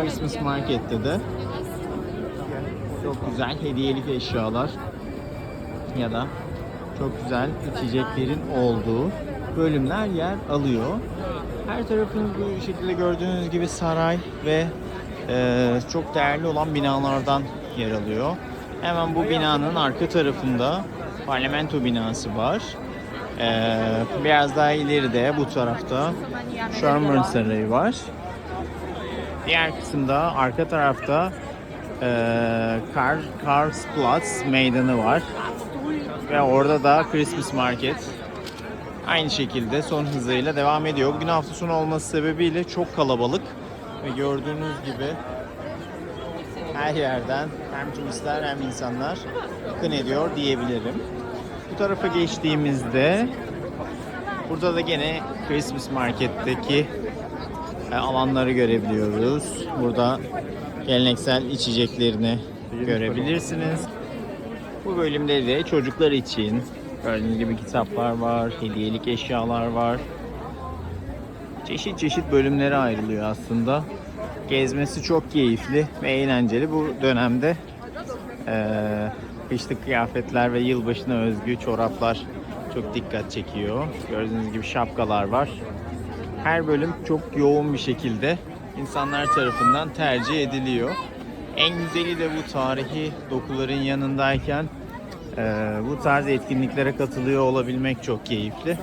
Christmas Market'te de çok güzel hediyelik eşyalar ya da çok güzel içeceklerin olduğu bölümler yer alıyor. Her tarafın bu şekilde gördüğünüz gibi saray ve e, çok değerli olan binalardan yer alıyor. Hemen bu binanın arka tarafında parlamento binası var. E, biraz daha ileride bu tarafta Sherman Sarayı var. Diğer kısımda arka tarafta e, Kar, Karlsplatz meydanı var. Ve orada da Christmas Market aynı şekilde son hızıyla devam ediyor. Bugün hafta sonu olması sebebiyle çok kalabalık ve gördüğünüz gibi her yerden hem turistler hem insanlar akın ediyor diyebilirim. Bu tarafa geçtiğimizde burada da gene Christmas Market'teki alanları görebiliyoruz. Burada geleneksel içeceklerini görebilirsiniz. Bu bölümde de çocuklar için gördüğünüz gibi kitaplar var, hediyelik eşyalar var. Çeşit çeşit bölümlere ayrılıyor aslında. Gezmesi çok keyifli ve eğlenceli. Bu dönemde eee kışlık kıyafetler ve yılbaşına özgü çoraplar çok dikkat çekiyor. Gördüğünüz gibi şapkalar var. Her bölüm çok yoğun bir şekilde insanlar tarafından tercih ediliyor. En güzeli de bu tarihi dokuların yanındayken bu tarz etkinliklere katılıyor olabilmek çok keyifli.